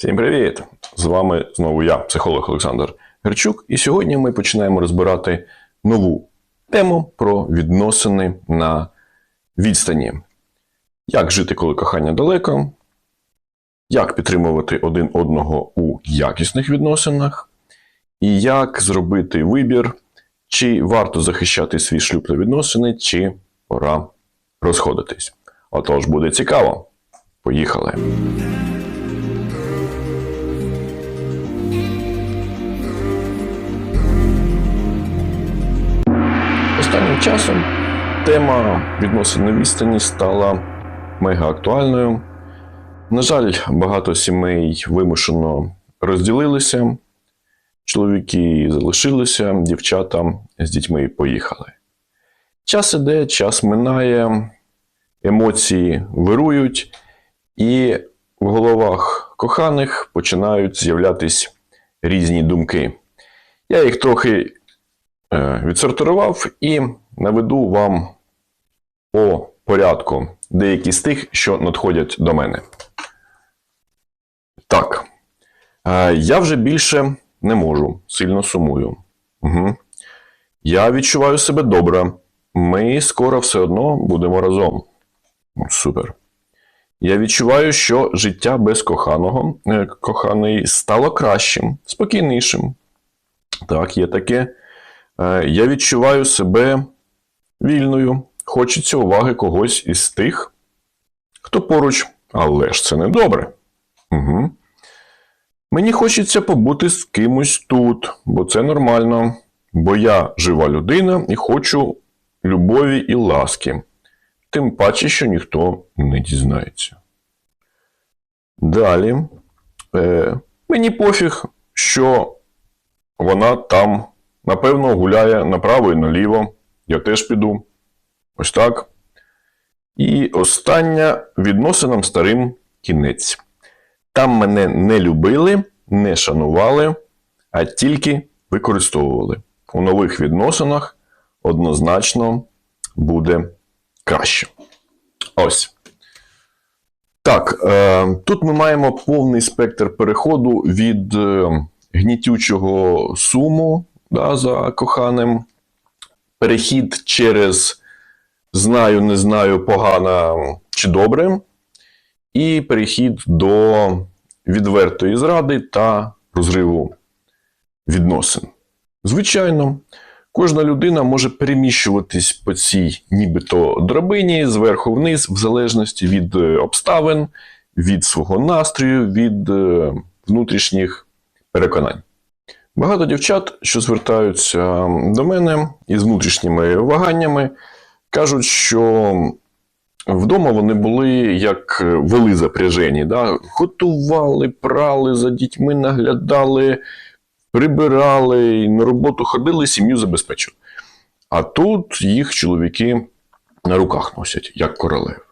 Всім привіт! З вами знову я, психолог Олександр Герчук, і сьогодні ми починаємо розбирати нову тему про відносини на відстані. Як жити, коли кохання далеко, як підтримувати один одного у якісних відносинах, і як зробити вибір, чи варто захищати свій шлюб та відносини, чи пора розходитись. Отож, буде цікаво. Поїхали! Часом тема відносин на відстані стала мега актуальною. На жаль, багато сімей вимушено розділилися, чоловіки залишилися, дівчата з дітьми поїхали. Час іде, час минає, емоції вирують, і в головах коханих починають з'являтись різні думки. Я їх трохи е, відсортував і наведу вам по порядку деякі з тих, що надходять до мене. Так. Е, Я вже більше не можу, сильно сумую. Угу. Я відчуваю себе добре. Ми скоро все одно будемо разом. Супер. Я відчуваю, що життя без коханого, е, коханий стало кращим, спокійнішим. Так, є таке. Е, Я відчуваю себе вільною. Хочеться уваги когось із тих, хто поруч, але ж це не добре. Угу. Мені хочеться побути з кимось тут, бо це нормально. Бо я жива людина і хочу любові і ласки. Тим паче, що ніхто не дізнається. Далі. Е, мені пофіг, що вона там, напевно, гуляє направо і наліво. Я теж піду. Ось так. І остання відносинам старим кінець. Там мене не любили, не шанували, а тільки використовували. У нових відносинах однозначно буде краще. Ось. Так, е, тут ми маємо повний спектр переходу від е, гнітючого суму да, за коханим, перехід через знаю, не знаю, погано чи добре, і перехід до відвертої зради та розриву відносин. Звичайно, кожна людина може переміщуватись по цій нібито драбині зверху вниз, в залежності від е, обставин, від свого настрою, від е, внутрішніх переконань. Багато дівчат, що звертаються до мене із внутрішніми ваганнями, кажуть, що вдома вони були як вели запряжені, да? готували, прали за дітьми, наглядали, прибирали, на роботу ходили, сім'ю забезпечили. А тут їх чоловіки на руках носять, як королев.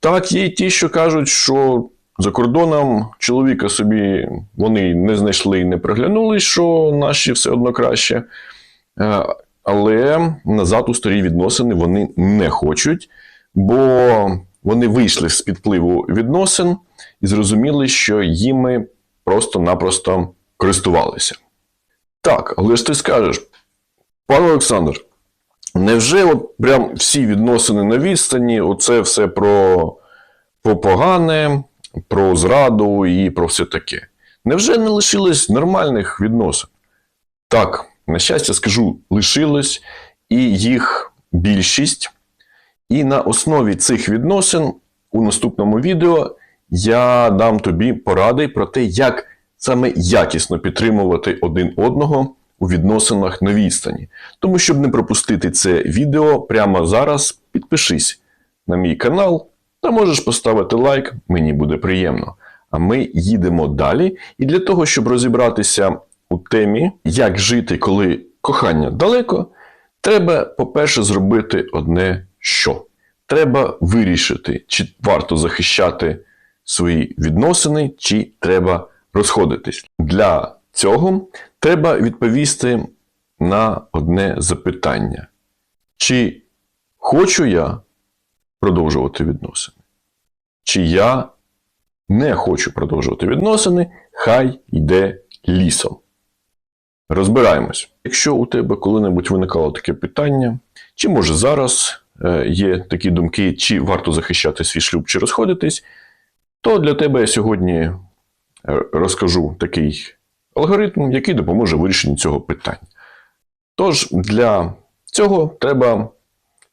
Так, є ті, що кажуть, що за кордоном чоловіка собі вони не знайшли і не приглянули, що наші все одно краще. Е, Але назад у старі відносини вони не хочуть, бо вони вийшли з підпливу відносин і зрозуміли, що їми просто-напросто користувалися. Так, але ж ти скажеш, пане Олександр, невже от прям всі відносини на відстані, оце все про, про погане, про зраду і про все таке? Невже не лишилось нормальних відносин? Так, на щастя, скажу, лишилось, і їх більшість. І на основі цих відносин у наступному відео я дам тобі поради про те, як саме якісно підтримувати один одного у відносинах на відстані. Тому, щоб не пропустити це відео прямо зараз, підпишись на мій канал та можеш поставити лайк, мені буде приємно. А ми їдемо далі. І для того, щоб розібратися у темі, як жити, коли кохання далеко, треба, по-перше, зробити одне що. Треба вирішити, чи варто захищати свої відносини, чи треба розходитись. Для цього треба відповісти на одне запитання: чи хочу я продовжувати відносини? Чи я Не хочу продовжувати відносини, хай йде лісом. Розбираємось. Якщо у тебе коли-небудь виникало таке питання, чи може зараз е, є такі думки, чи варто захищати свій шлюб, чи розходитись, то для тебе я сьогодні е, розкажу такий алгоритм, який допоможе вирішенню цього питання. Тож для цього треба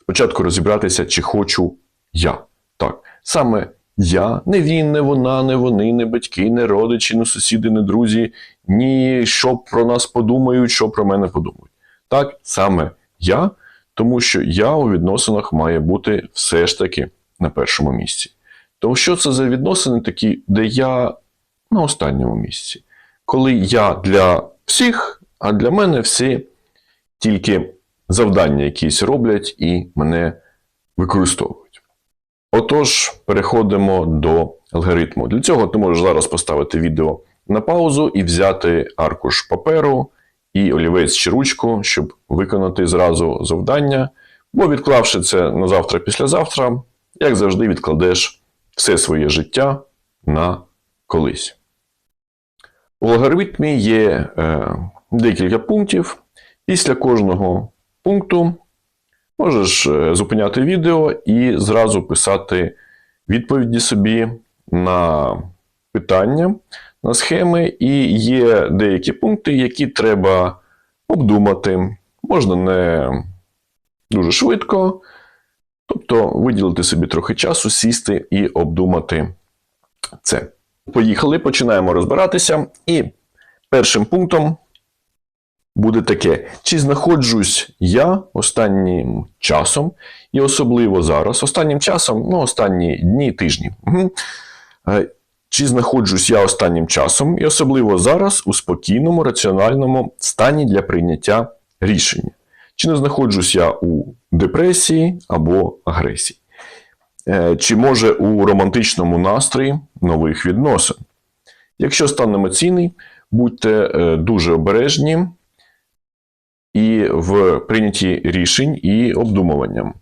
спочатку розібратися, чи хочу я. Так, саме я, не він, не вона, не вони, не батьки, не родичі, не сусіди, не друзі, ні що про нас подумають, що про мене подумають. Так, саме я, тому що я у відносинах має бути все ж таки на першому місці. Тому що це за відносини такі, де я на останньому місці. Коли я для всіх, а для мене всі тільки завдання якісь роблять і мене використовують. Отож, переходимо до алгоритму. Для цього ти можеш зараз поставити відео на паузу і взяти аркуш паперу і олівець чи ручку, щоб виконати зразу завдання. Бо відклавши це на завтра післязавтра, як завжди, відкладеш все своє життя на колись. У алгоритмі є е, декілька пунктів. Після кожного пункту можеш е, зупиняти відео і зразу писати відповіді собі на питання, на схеми, і є деякі пункти, які треба обдумати. Можна не дуже швидко, тобто виділити собі трохи часу, сісти і обдумати це. Поїхали, починаємо розбиратися. І першим пунктом буде таке: чи знаходжусь я останнім часом, і особливо зараз, останнім часом, ну, останні дні, тижні. Угу. Чи знаходжусь я останнім часом, і особливо зараз у спокійному, раціональному стані для прийняття рішення? Чи не знаходжусь я у депресії або агресії? Е, чи може у романтичному настрої нових відносин? Якщо стан емоційний, будьте е, дуже обережні і в прийнятті рішень і обдумуванням.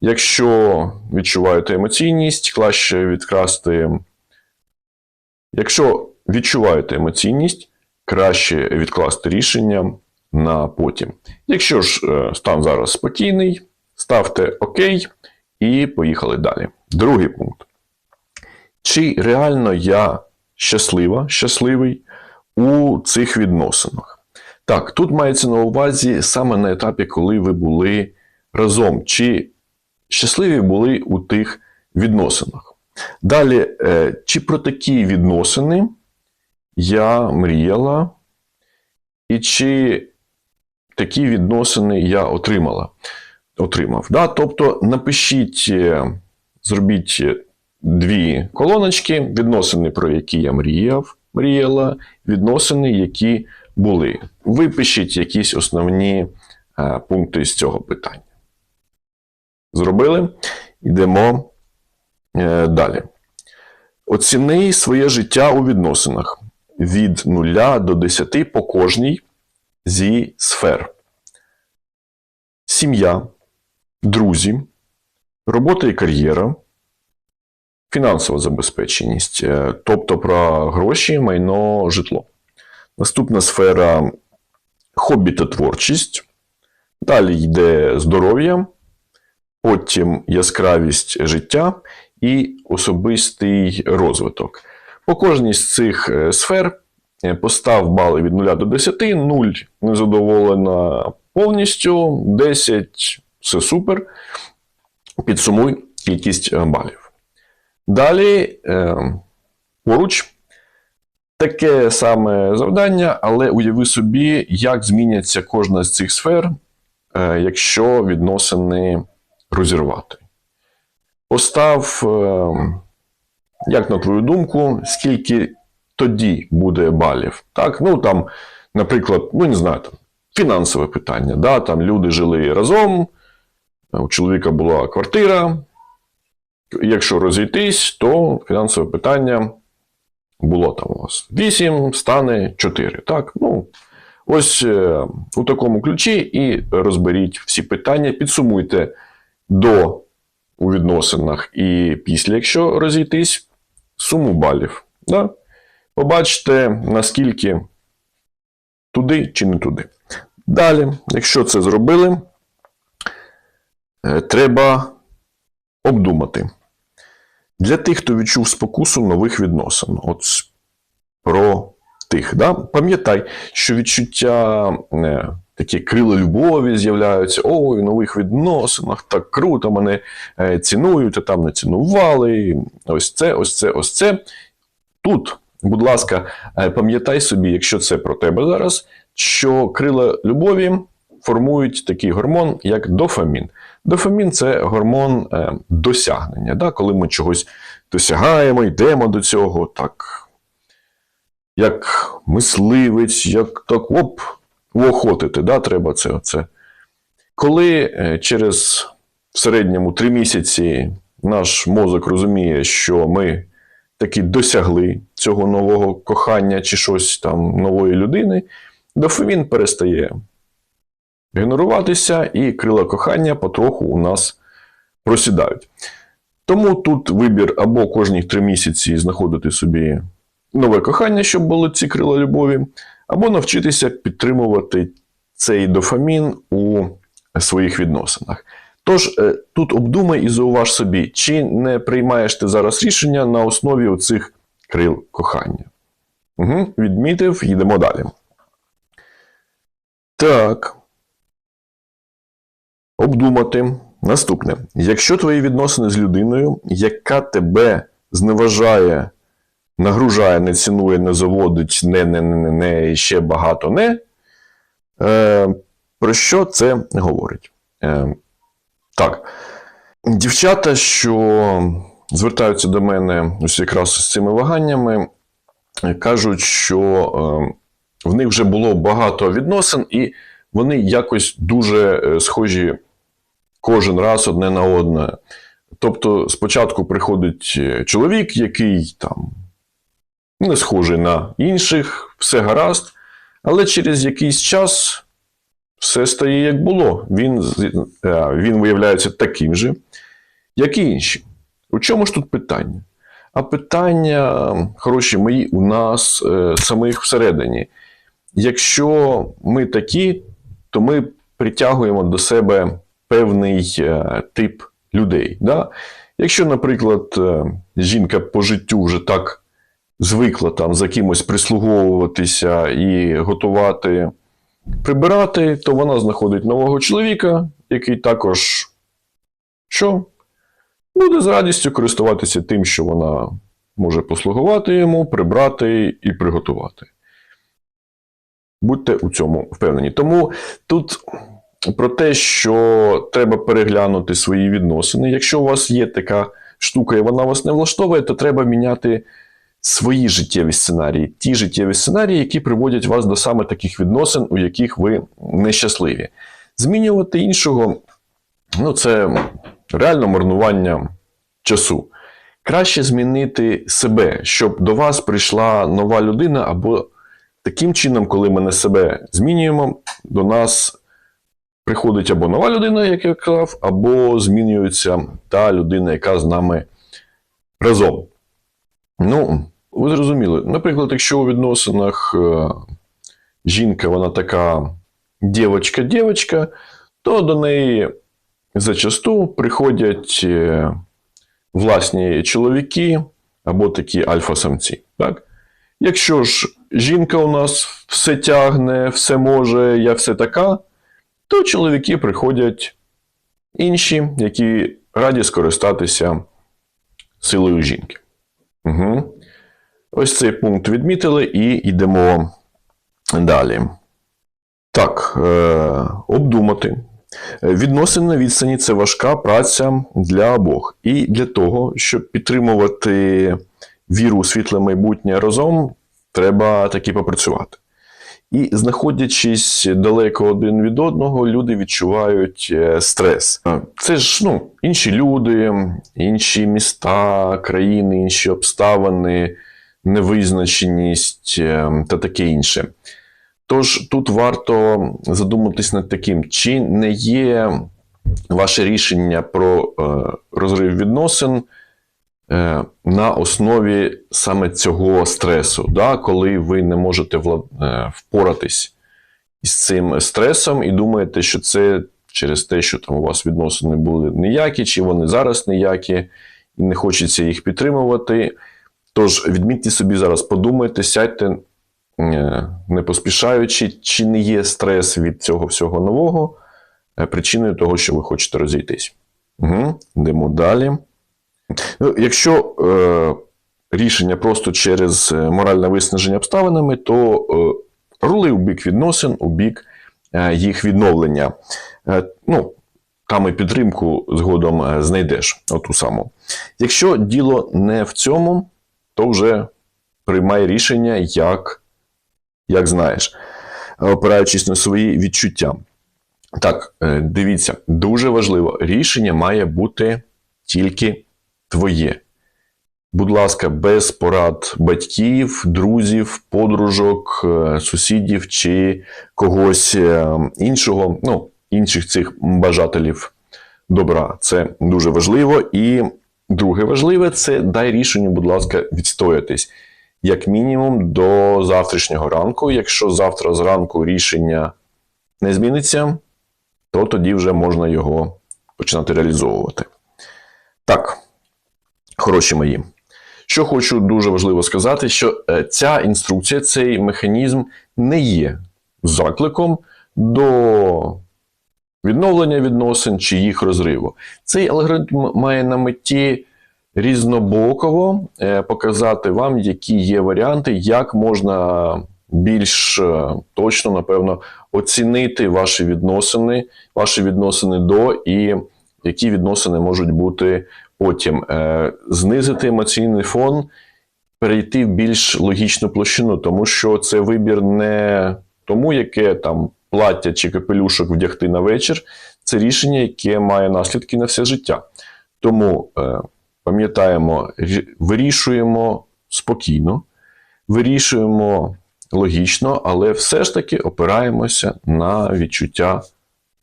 Якщо відчуваєте емоційність, краще відкрасти. Якщо відчуваєте емоційність, краще відкласти рішення на потім. Якщо ж е, стан зараз спокійний, ставте ОК і поїхали далі. Другий пункт. Чи реально я щаслива, щасливий у цих відносинах? Так, тут мається на увазі саме на етапі, коли ви були разом, чи щасливі були у тих відносинах. Далі, е, чи про такі відносини я мріяла, і чи такі відносини я отримала, отримав. Да? Тобто напишіть, е, зробіть дві колоночки, відносини, про які я мріяв, мріяла, відносини, які були. Випишіть якісь основні е, пункти з цього питання. Зробили? Йдемо е, далі. Оціни своє життя у відносинах від 0 до 10 по кожній зі сфер. Сім'я, друзі, робота і кар'єра, фінансова забезпеченість, е, тобто про гроші, майно, житло. Наступна сфера хобі та творчість. Далі йде здоров'я, потім яскравість життя і особистий розвиток. По кожній з цих е, сфер е, постав бали від 0 до 10, 0 незадоволена повністю, 10 все супер. Підсумуй кількість е, балів. Далі поруч Таке саме завдання, але уяви собі, як зміняться кожна з цих сфер, е, якщо відносини розірвати. Постав, е, як на твою думку, скільки тоді буде балів. Так, ну там, наприклад, ну не знаю, там, фінансове питання. Да? Там люди жили разом, у чоловіка була квартира. Якщо розійтись, то фінансове питання було там у вас 8, стане 4. Так, ну, ось е, у такому ключі і розберіть всі питання, підсумуйте до у відносинах і після, якщо розійтись, суму балів. Да? Побачите, наскільки туди чи не туди. Далі, якщо це зробили, е, треба обдумати. Для тих, хто відчув спокусу нових відносин, от про тих, да? пам'ятай, що відчуття е, такі крила любові з'являються, ой, в нових відносинах, так круто, мене е, цінують, а там не цінували. Ось це, ось це, ось це. Тут, будь ласка, е, пам'ятай собі, якщо це про тебе зараз, що крила любові формують такий гормон, як дофамін. Дофамін це гормон е, досягнення. Да? Коли ми чогось досягаємо, йдемо до цього, так, як мисливець, як так оп, уохотити, да? треба це. Оце. Коли е, через в середньому три місяці наш мозок розуміє, що ми таки досягли цього нового кохання чи щось там нової людини, дофамін перестає генеруватися, і крила кохання потроху у нас просідають. Тому тут вибір або кожні три місяці знаходити собі нове кохання, щоб були ці крила любові, або навчитися підтримувати цей дофамін у своїх відносинах. Тож е, тут обдумай і зауваж собі, чи не приймаєш ти зараз рішення на основі оцих крил кохання. Угу, відмітив, їдемо далі. Так. Обдумати. Наступне. Якщо твої відносини з людиною, яка тебе зневажає, нагружає, не цінує, не заводить, не, не, не, не, не і ще багато не, е, про що це говорить? Е, так. Дівчата, що звертаються до мене ось якраз з цими ваганнями, кажуть, що е, в них вже було багато відносин, і вони якось дуже е, схожі кожен раз одне на одне. Тобто, спочатку приходить е, чоловік, який там не схожий на інших, все гаразд, але через якийсь час все стає як було. Він, е, він виявляється таким же, як і інші. У чому ж тут питання? А питання, хороші мої, у нас е, самих всередині. Якщо ми такі, то ми притягуємо до себе певний е, тип людей. Да? Якщо, наприклад, е, жінка по життю вже так звикла там за кимось прислуговуватися і готувати, прибирати, то вона знаходить нового чоловіка, який також що? Буде з радістю користуватися тим, що вона може послугувати йому, прибрати і приготувати. Будьте у цьому впевнені. Тому тут про те, що треба переглянути свої відносини. Якщо у вас є така штука і вона вас не влаштовує, то треба міняти свої життєві сценарії, ті життєві сценарії, які приводять вас до саме таких відносин, у яких ви нещасливі. Змінювати іншого ну, це реально марнування часу. Краще змінити себе, щоб до вас прийшла нова людина, або таким чином, коли ми на себе змінюємо, до нас приходить або нова людина, як я казав, або змінюється та людина, яка з нами разом. Ну, ви зрозуміли. Наприклад, якщо у відносинах е, жінка, вона така дівчинка-дівчинка, то до неї зачасту приходять е, власні чоловіки або такі альфа-самці. Так? Якщо ж жінка у нас все тягне, все може, я все така, то чоловіки приходять інші, які раді скористатися силою жінки. Угу. Ось цей пункт відмітили і йдемо далі. Так, е, обдумати. Відносини на відстані це важка праця для обох. І для того, щоб підтримувати віру у світле майбутнє разом, треба таки попрацювати. І знаходячись далеко один від одного, люди відчувають е, стрес. Це ж ну, інші люди, інші міста, країни, інші обставини, невизначеність е, та таке інше. Тож тут варто задуматись над таким, чи не є ваше рішення про е, розрив відносин на основі саме цього стресу, да, коли ви не можете е, впоратись із цим стресом і думаєте, що це через те, що там у вас відносини були ніякі, чи вони зараз ніякі, і не хочеться їх підтримувати. Тож відмітьте собі зараз, подумайте, сядьте, е, не поспішаючи, чи не є стрес від цього всього нового е, причиною того, що ви хочете розійтись. Угу. Йдемо далі. Ну, якщо е, рішення просто через е, моральне виснаження обставинами, то е, рули у бік відносин, у бік е, їх відновлення. Е, ну, там і підтримку згодом е, знайдеш, оту саму. Якщо діло не в цьому, то вже приймай рішення, як, як знаєш, опираючись на свої відчуття. Так, е, дивіться, дуже важливо, рішення має бути тільки твоє. Будь ласка, без порад батьків, друзів, подружок, е, сусідів чи когось е, іншого, ну, інших цих бажателів добра. Це дуже важливо. І друге важливе це дай рішенню, будь ласка, відстоятись. Як мінімум до завтрашнього ранку. Якщо завтра зранку рішення не зміниться, то тоді вже можна його починати реалізовувати. Так, хороші мої. Що хочу дуже важливо сказати, що е, ця інструкція, цей механізм не є закликом до відновлення відносин чи їх розриву. Цей алгоритм має на меті різнобоково е, показати вам, які є варіанти, як можна більш е, точно, напевно, оцінити ваші відносини, ваші відносини до і які відносини можуть бути потім. Е, Знизити емоційний фон, перейти в більш логічну площину, тому що це вибір не тому, яке там плаття чи капелюшок вдягти на вечір, це рішення, яке має наслідки на все життя. Тому е, пам'ятаємо, вирішуємо спокійно, вирішуємо логічно, але все ж таки опираємося на відчуття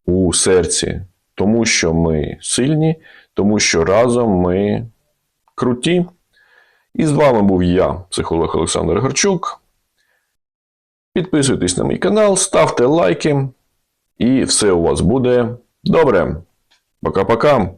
у серці, тому що ми сильні, тому що разом ми круті. І з вами був я, психолог Олександр Горчук. Підписуйтесь на мій канал, ставте лайки, і все у вас буде добре. Пока-пока.